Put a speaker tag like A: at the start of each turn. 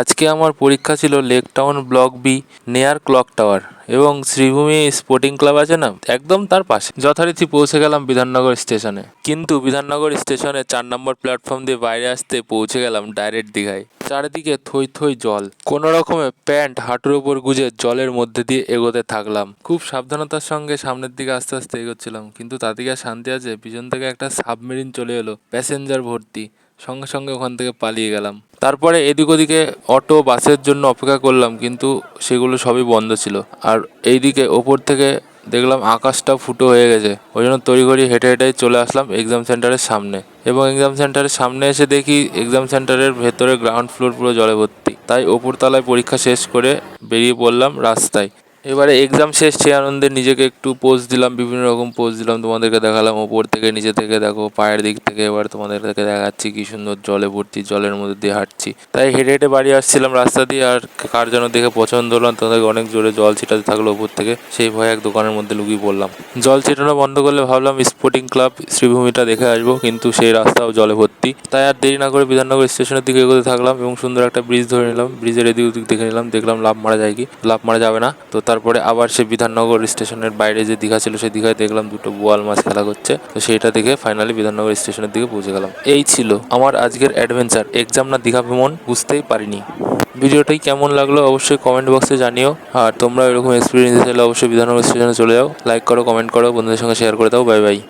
A: আজকে আমার পরীক্ষা ছিল Lake Town block B near clock tower এবং শ্রীভূমি স্পোর্টিং ক্লাব আছে না? একদম তার পাশে। যথারীতি পৌঁছে গেলাম বিধাননগর স্টেশনে কিন্তু বিধাননগর স্টেশনে চার নম্বর প্ল্যাটফর্ম দিয়ে বাইরে আসতে পৌঁছে গেলাম ডাইরেক্ট দীঘায়। চারিদিকে থই থই জল। কোনো রকমে প্যান্ট হাঁটুর ওপর গুজে জলের মধ্যে দিয়ে এগোতে থাকলাম। খুব সাবধানতার সঙ্গে সামনের দিকে আস্তে আস্তে এগোচ্ছিলাম। কিন্তু তাদিকে শান্তি আছে, পিছন থেকে একটা সাবমেরিন চলে এলো প্যাসেঞ্জার ভর্তি। সঙ্গে সঙ্গে ওখান থেকে পালিয়ে গেলাম। তারপরে এদিক ওদিকে অটো, বাসের জন্য অপেক্ষা করলাম, কিন্তু সেগুলো সবই বন্ধ ছিল। আর এইদিকে ওপর থেকে দেখলাম আকাশটা ফুটো হয়ে গেছে। ওই জন্য তড়িঘড়ি হেঁটে হেঁটে চলে আসলাম এক্সাম সেন্টারের সামনে। এবং এক্সাম সেন্টারের সামনে এসে দেখি এক্সাম সেন্টারের ভেতরে গ্রাউন্ড ফ্লোর পুরো জলে ভর্তি। তাই ওপরতলায় পরীক্ষা শেষ করে বেরিয়ে পড়লাম রাস্তায়। এবারে এক্সাম শেষ সে আনন্দে নিজেকে একটু পোজ দিলাম, বিভিন্ন রকম পোজ দিলাম, তোমাদেরকে দেখালাম, ওপর থেকে, নিচে থেকে, দেখো, পায়ের দিক থেকে, এবার তোমাদেরকে দেখাচ্ছি কি সুন্দর জলে ভর্তি, জলের মধ্যে দিয়ে হাঁটছি। তাই হেঁটে হেঁটে বাড়ি আসছিলাম রাস্তা দিয়ে, আর কার যেন দেখে পছন্দ হলো না তাদেরকে অনেক জোরে জল ছিটাতে থাকল ওপর থেকে, সেই ভয়ে এক দোকানের মধ্যে লুকিয়ে পড়লাম। জল ছিটানো বন্ধ করলে ভাবলাম স্পোর্টিং ক্লাব শ্রীভূমিটা দেখে আসব, কিন্তু সেই রাস্তাও জলে ভর্তি। তাই আর দেরি না করে বিধাননগর স্টেশনের দিকে এগোতে থাকলাম এবং সুন্দর একটা ব্রিজ ধরে নিলাম। ব্রিজের এদিক ওদিক দেখে নিলাম, দেখলাম লাভ মারা যায় কি? লাভ মারা যাবে না। তো তারপরে আবার সে বিধাননগর স্টেশনের বাইরে যে দীঘা ছিল, সেই দীঘায় দেখলাম দুটো বোয়াল মাছ খেলা করছে। তো সেইটা দেখে ফাইনালি বিধাননগর স্টেশনের দিকে পৌঁছে গেলাম। এই ছিল আমার আজকের অ্যাডভেঞ্চার এক্সাম না দীঘা ভ্রমণ বুঝতেই পারিনি। ভিডিওটাই কেমন লাগল অবশ্যই কমেন্ট বক্সে জানিও। আর তোমরা এরকম এক্সপিরিয়েন্স চাইলে অবশ্যই বিধাননগর স্টেশনে চলে যাও। লাইক করো কমেন্ট করো, বন্ধুদের সঙ্গে শেয়ার করে দাও। Bye bye